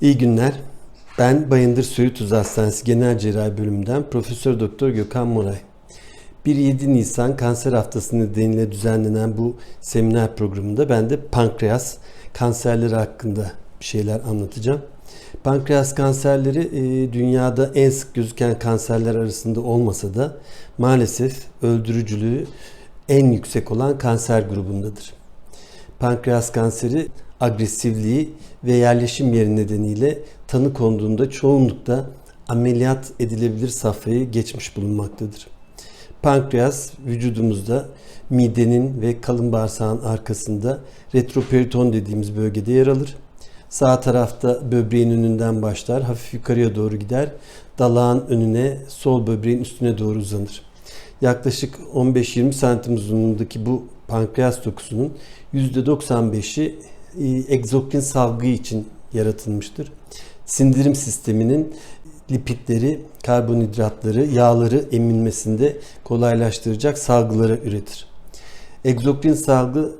İyi günler. Ben Bayındır Söğüt Uzak Hastanesi Genel Cerrahi Bölümünden Profesör Doktor Gökhan Moray. 1-7 Nisan Kanser Haftası nedeniyle düzenlenen bu seminer programında ben de pankreas kanserleri hakkında bir şeyler anlatacağım. Pankreas kanserleri e, dünyada en sık gözüken kanserler arasında olmasa da maalesef öldürücülüğü en yüksek olan kanser grubundadır. Pankreas kanseri agresifliği ve yerleşim yeri nedeniyle tanı konduğunda çoğunlukla ameliyat edilebilir safhayı geçmiş bulunmaktadır. Pankreas vücudumuzda midenin ve kalın bağırsağın arkasında retroperiton dediğimiz bölgede yer alır. Sağ tarafta böbreğin önünden başlar, hafif yukarıya doğru gider. Dalağın önüne, sol böbreğin üstüne doğru uzanır. Yaklaşık 15-20 santim uzunluğundaki bu pankreas dokusunun %95'i e, egzokrin salgı için yaratılmıştır. Sindirim sisteminin lipidleri, karbonhidratları, yağları emilmesinde kolaylaştıracak salgıları üretir. Egzokrin salgı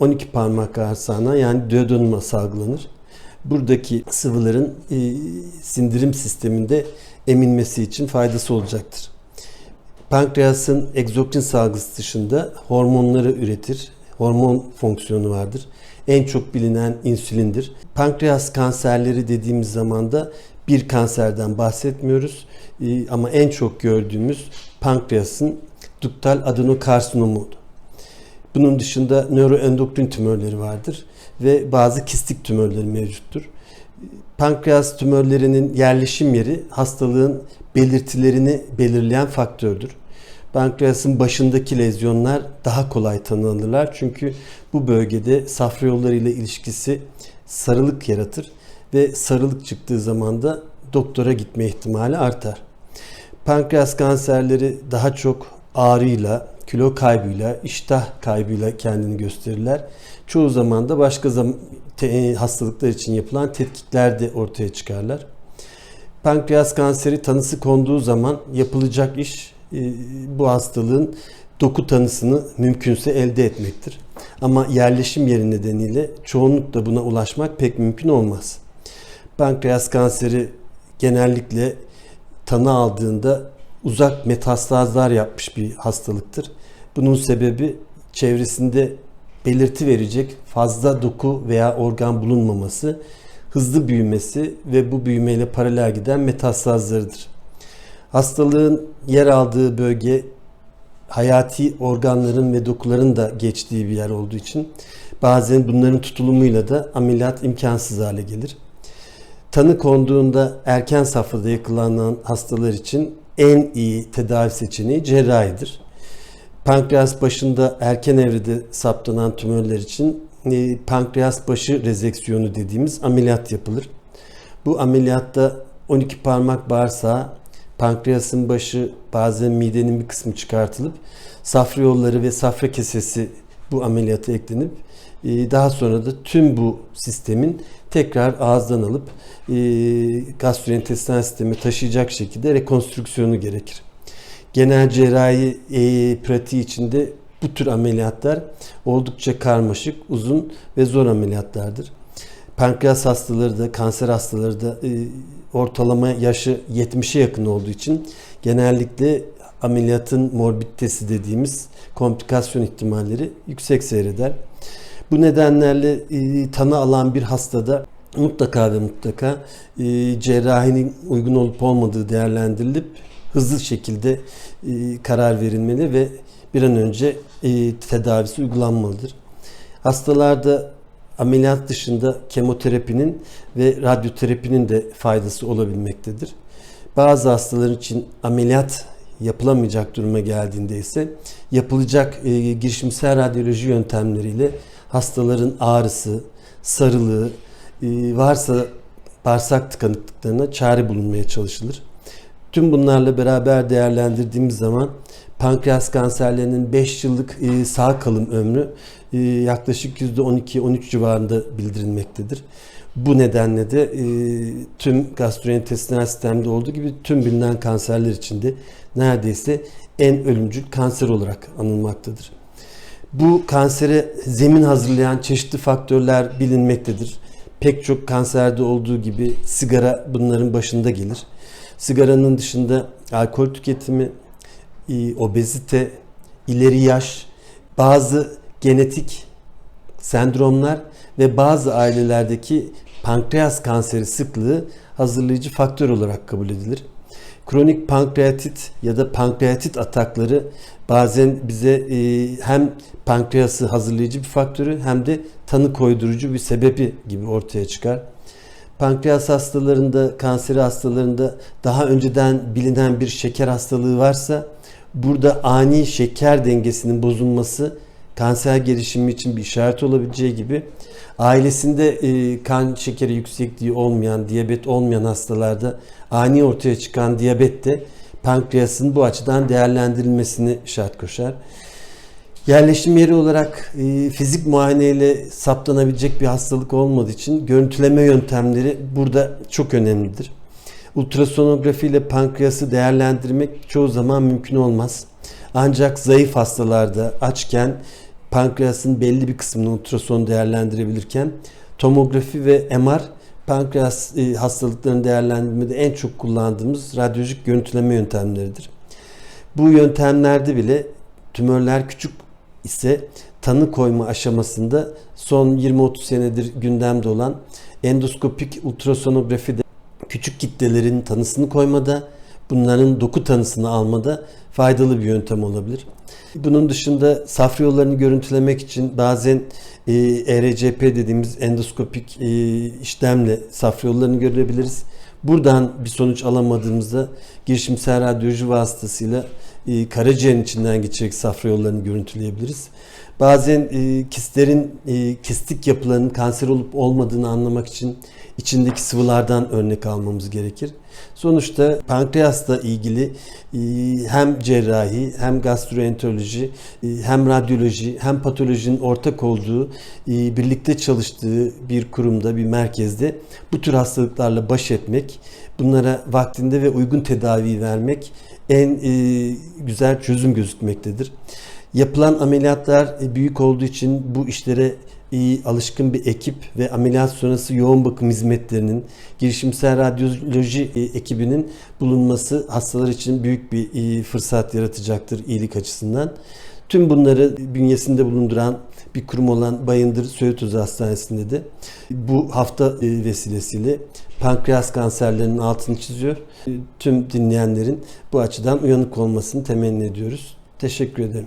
12 parmak bağırsağına yani duodenuma salgılanır. Buradaki sıvıların e, sindirim sisteminde emilmesi için faydası olacaktır. Pankreasın egzokrin salgısı dışında hormonları üretir. Hormon fonksiyonu vardır. En çok bilinen insülindir. Pankreas kanserleri dediğimiz zaman da bir kanserden bahsetmiyoruz. Ee, ama en çok gördüğümüz pankreasın duktal adenokarsinomu. Bunun dışında nöroendokrin tümörleri vardır ve bazı kistik tümörleri mevcuttur. Pankreas tümörlerinin yerleşim yeri hastalığın belirtilerini belirleyen faktördür. Pankreasın başındaki lezyonlar daha kolay tanınırlar çünkü bu bölgede safra yolları ile ilişkisi sarılık yaratır ve sarılık çıktığı zaman da doktora gitme ihtimali artar. Pankreas kanserleri daha çok ağrıyla, kilo kaybıyla, iştah kaybıyla kendini gösterirler. Çoğu zaman da başka te- hastalıklar için yapılan tetkikler de ortaya çıkarlar. Pankreas kanseri tanısı konduğu zaman yapılacak iş e, bu hastalığın doku tanısını mümkünse elde etmektir. Ama yerleşim yeri nedeniyle çoğunlukla buna ulaşmak pek mümkün olmaz. Pankreas kanseri genellikle tanı aldığında uzak metastazlar yapmış bir hastalıktır. Bunun sebebi çevresinde belirti verecek fazla doku veya organ bulunmaması, hızlı büyümesi ve bu büyümeyle paralel giden metastazlarıdır. Hastalığın yer aldığı bölge hayati organların ve dokuların da geçtiği bir yer olduğu için bazen bunların tutulumuyla da ameliyat imkansız hale gelir. Tanı konduğunda erken safhada yakalanan hastalar için en iyi tedavi seçeneği cerrahidir. Pankreas başında erken evrede saptanan tümörler için e, pankreas başı rezeksiyonu dediğimiz ameliyat yapılır. Bu ameliyatta 12 parmak bağırsağı, pankreasın başı, bazen midenin bir kısmı çıkartılıp safra yolları ve safra kesesi bu ameliyata eklenip e, daha sonra da tüm bu sistemin tekrar ağızdan alıp e, gastrointestinal sisteme taşıyacak şekilde rekonstrüksiyonu gerekir. Genel cerrahi e, pratiği içinde bu tür ameliyatlar oldukça karmaşık, uzun ve zor ameliyatlardır. Pankreas hastaları da, kanser hastaları da e, ortalama yaşı 70'e yakın olduğu için genellikle ameliyatın morbiditesi dediğimiz komplikasyon ihtimalleri yüksek seyreder. Bu nedenlerle e, tanı alan bir hastada mutlaka ve mutlaka e, cerrahinin uygun olup olmadığı değerlendirilip hızlı şekilde e, karar verilmeli ve bir an önce e, tedavisi uygulanmalıdır. Hastalarda ameliyat dışında kemoterapinin ve radyoterapinin de faydası olabilmektedir. Bazı hastalar için ameliyat yapılamayacak duruma geldiğinde ise yapılacak e, girişimsel radyoloji yöntemleriyle hastaların ağrısı, sarılığı, e, varsa bağırsak tıkanıklıklarına çare bulunmaya çalışılır. Tüm bunlarla beraber değerlendirdiğimiz zaman pankreas kanserlerinin 5 yıllık e, sağ kalım ömrü e, yaklaşık %12-13 civarında bildirilmektedir. Bu nedenle de e, tüm gastrointestinal sistemde olduğu gibi tüm bilinen kanserler içinde neredeyse en ölümcül kanser olarak anılmaktadır. Bu kansere zemin hazırlayan çeşitli faktörler bilinmektedir. pek çok kanserde olduğu gibi sigara bunların başında gelir. Sigaranın dışında alkol tüketimi, e, obezite, ileri yaş, bazı genetik sendromlar ve bazı ailelerdeki pankreas kanseri sıklığı hazırlayıcı faktör olarak kabul edilir. Kronik pankreatit ya da pankreatit atakları bazen bize e, hem pankreası hazırlayıcı bir faktörü hem de tanı koydurucu bir sebebi gibi ortaya çıkar. Pankreas hastalarında, kanseri hastalarında daha önceden bilinen bir şeker hastalığı varsa burada ani şeker dengesinin bozulması kanser gelişimi için bir işaret olabileceği gibi ailesinde e, kan şekeri yüksekliği olmayan, diyabet olmayan hastalarda ani ortaya çıkan diyabet de pankreasın bu açıdan değerlendirilmesini şart koşar. Yerleşim yeri olarak e, fizik muayeneyle saptanabilecek bir hastalık olmadığı için görüntüleme yöntemleri burada çok önemlidir. Ultrasonografi ile pankreası değerlendirmek çoğu zaman mümkün olmaz. Ancak zayıf hastalarda açken pankreasın belli bir kısmını ultrason değerlendirebilirken tomografi ve MR pankreas e, hastalıklarını değerlendirmede en çok kullandığımız radyolojik görüntüleme yöntemleridir. Bu yöntemlerde bile tümörler küçük ise tanı koyma aşamasında son 20-30 senedir gündemde olan endoskopik ultrasonografide küçük kitlelerin tanısını koymada, bunların doku tanısını almada faydalı bir yöntem olabilir. Bunun dışında safra yollarını görüntülemek için bazen e, ERCP dediğimiz endoskopik e, işlemle safra yollarını görebiliriz. Buradan bir sonuç alamadığımızda girişimsel radyoloji vasıtasıyla e, karaciğerin içinden geçecek safra yollarını görüntüleyebiliriz. Bazen e, kistlerin e, kistik yapılarının kanser olup olmadığını anlamak için içindeki sıvılardan örnek almamız gerekir. Sonuçta pankreasla ilgili e, hem cerrahi hem gastroenteroloji e, hem radyoloji hem patolojinin ortak olduğu e, birlikte çalıştığı bir kurumda bir merkezde bu tür hastalıklarla baş etmek bunlara vaktinde ve uygun tedavi vermek en güzel çözüm gözükmektedir. Yapılan ameliyatlar büyük olduğu için bu işlere iyi alışkın bir ekip ve ameliyat sonrası yoğun bakım hizmetlerinin girişimsel radyoloji e, ekibinin bulunması hastalar için büyük bir e, fırsat yaratacaktır iyilik açısından. Tüm bunları bünyesinde bulunduran bir kurum olan Bayındır Söğüt Özü Hastanesi'nde de bu hafta e, vesilesiyle pankreas kanserlerinin altını çiziyor. Tüm dinleyenlerin bu açıdan uyanık olmasını temenni ediyoruz. Teşekkür ederim.